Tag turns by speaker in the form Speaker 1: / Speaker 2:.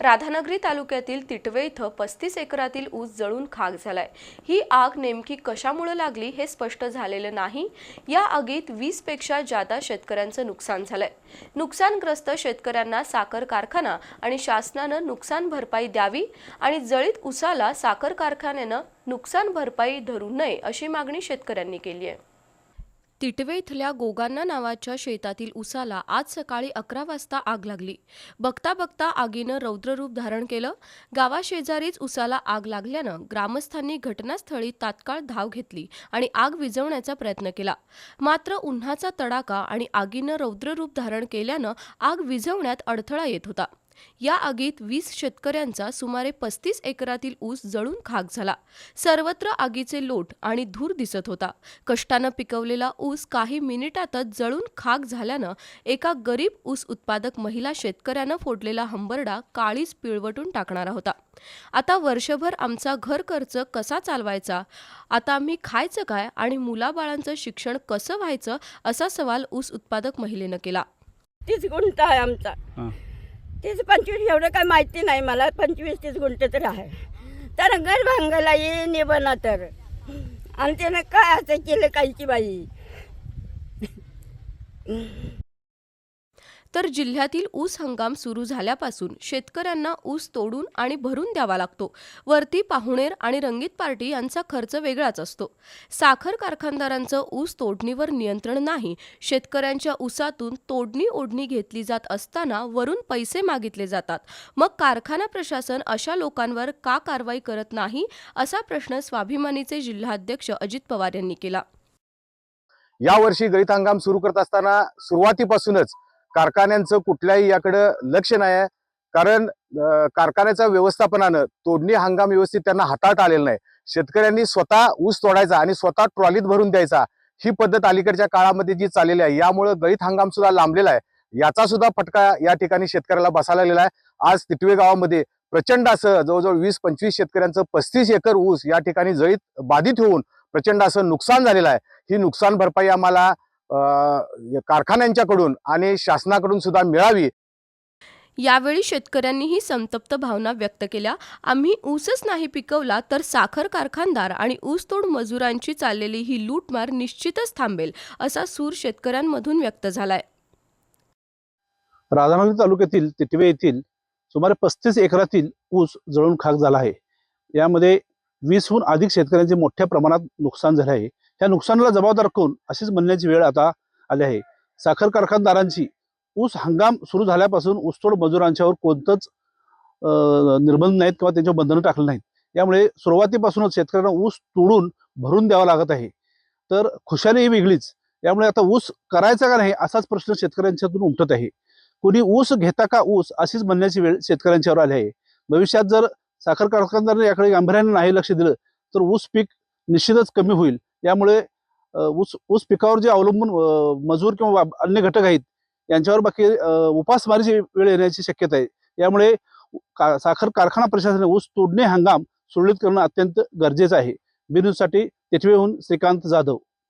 Speaker 1: राधानगरी तालुक्यातील तिटवे इथं पस्तीस एकरातील ऊस जळून खाक झालाय. ही आग नेमकी कशामुळे लागली हे स्पष्ट झालेलं नाही. या आगीत वीसपेक्षा जादा शेतकऱ्यांचं नुकसान झालंय. नुकसानग्रस्त शेतकऱ्यांना साखर कारखाना आणि शासनानं नुकसान भरपाई द्यावी आणि जळीत ऊसाला साखर कारखान्यानं नुकसान भरपाई धरू नये अशी मागणी शेतकऱ्यांनी केली आहे. तिटवे इथल्या गोगांना नावाच्या शेतातील उसाला आज सकाळी अकरा वाजता आग लागली. बघता बघता आगीनं रौद्ररूप धारण केलं. गावाशेजारीच उसाला आग लागल्यानं ग्रामस्थांनी घटनास्थळी तात्काळ धाव घेतली आणि आग विझवण्याचा प्रयत्न केला. मात्र उन्हाचा तडाखा आणि आगीनं रौद्ररूप धारण केल्यानं आग विझवण्यात अडथळा येत होता. या आगीत वीस शेतकऱ्यांचा सुमारे पस्तीस एकरातील ऊस जळून खाक झाला. सर्वत्र आगीचे लोट आणि धूर दिसत होता. कष्टानं पिकवलेला ऊस काही मिनिटातच जळून खाक झाल्यानं एका गरीब ऊस उत्पादक महिला शेतकऱ्यानं फोडलेला हंबरडा काळीच पिळवटून टाकणारा होता. आता वर्षभर आमचा घर खर्च कसा चालवायचा? आता आम्ही खायचं काय आणि मुलाबाळांचं शिक्षण कसं व्हायचं असा सवाल ऊस उत्पादक महिलेनं केला.
Speaker 2: तीस गुंठ आहे आमचा. तीस पंचवीस एवढं काय माहिती नाही मला. पंचवीस तीस गुंठे तर आहे. तर घर भांगायला ये निबना तर. आणि त्यानं काय असं केलं काहीची बाई?
Speaker 1: तर जिल्ह्यातील ऊस हंगाम सुरू झाल्यापासून शेतकऱ्यांना ऊस तोडून आणि भरून द्यावा लागतो. वरती पाहुणेर आणि रंगीत पार्टी यांचा खर्च वेगळाच असतो. साखर कारखानदारांचं ऊस तोडणीवर नियंत्रण नाही. शेतकऱ्यांच्या ऊसातून तोडणी ओढणी घेतली जात असताना वरून पैसे मागितले जातात. मग कारखाना प्रशासन अशा लोकांवर का कारवाई करत नाही? असा प्रश्न स्वाभिमानीचे जिल्हाध्यक्ष अजित पवार यांनी केला.
Speaker 3: यावर्षी गळीत हंगाम सुरू करत असताना सुरुवातीपासूनच कारखान्यांचं कुठल्याही याकडं लक्ष नाही आहे. कारण कारखान्याच्या व्यवस्थापनानं तोडणी हंगाम व्यवस्थित त्यांना हाताळता आलेला नाही. शेतकऱ्यांनी स्वतः ऊस तोडायचा आणि स्वतः ट्रॉलीत भरून द्यायचा. ही पद्धत अलीकडच्या काळामध्ये जी चाललेली आहे यामुळे गळीत हंगाम सुद्धा लांबलेला आहे. याचा सुद्धा फटका या ठिकाणी शेतकऱ्याला बसायला गेलेला आहे. आज तिटवे गावामध्ये प्रचंड असं जवळजवळ वीस पंचवीस शेतकऱ्यांचं पस्तीस एकर ऊस या ठिकाणी जळीत बाधित होऊन प्रचंड असं नुकसान झालेलं आहे. ही नुकसान भरपाई आम्हाला कारखान्यांच्याकडून आणि शासनाकडून सुद्धा मिळावी.
Speaker 1: यावेळी शेतकऱ्यांनीही संतप्त भावना व्यक्त केल्या. आम्ही ऊसच नाही पिकवला तर साखर कारखानदार आणि ऊसतोड मजुरांची चाललेली ही लूटमार निश्चितच थांबेल असा सूर शेतकऱ्यांमधून व्यक्त झालाय.
Speaker 4: राधानगरी तालुक्यातील तिटवे येथील सुमारे पस्तीस एकरातील ऊस जळून खाक झाला आहे. यामध्ये वीसहून अधिक शेतकऱ्यांचे मोठ्या प्रमाणात नुकसान झाले आहे. या नुकसानाला जबाबदार कोण? अशीच म्हणण्याची वेळ आता आली आहे. साखर कारखानदारांची ऊस हंगाम सुरू झाल्यापासून ऊसतोड मजुरांच्यावर कोणतंच निर्बंध नाहीत किंवा त्यांच्यावर बंधनं टाकली नाहीत. यामुळे सुरुवातीपासूनच शेतकऱ्यांना ऊस तोडून भरून द्यावा लागत आहे. तर खुशाली ही वेगळीच. यामुळे आता ऊस करायचा का नाही असाच प्रश्न शेतकऱ्यांच्यातून उमटत आहे. कोणी ऊस घेता का ऊस? अशीच म्हणण्याची वेळ शेतकऱ्यांच्यावर आली आहे. भविष्यात जर साखर कारखानदारांनी याकडे गांभीर्याने नाही लक्ष दिलं तर ऊस पीक निश्चितच कमी होईल. यामुळे ऊस ऊस पिकावर जे अवलंबून मजूर किंवा अन्य घटक आहेत यांच्यावर बाकी उपासमारीची वेळ येण्याची शक्यता आहे. यामुळे का- साखर कारखाना प्रशासनाने ऊस तोडणे हंगाम सुरळीत करणं अत्यंत गरजेचं आहे. बिनूसाठी तिथवेहून श्रीकांत जाधव.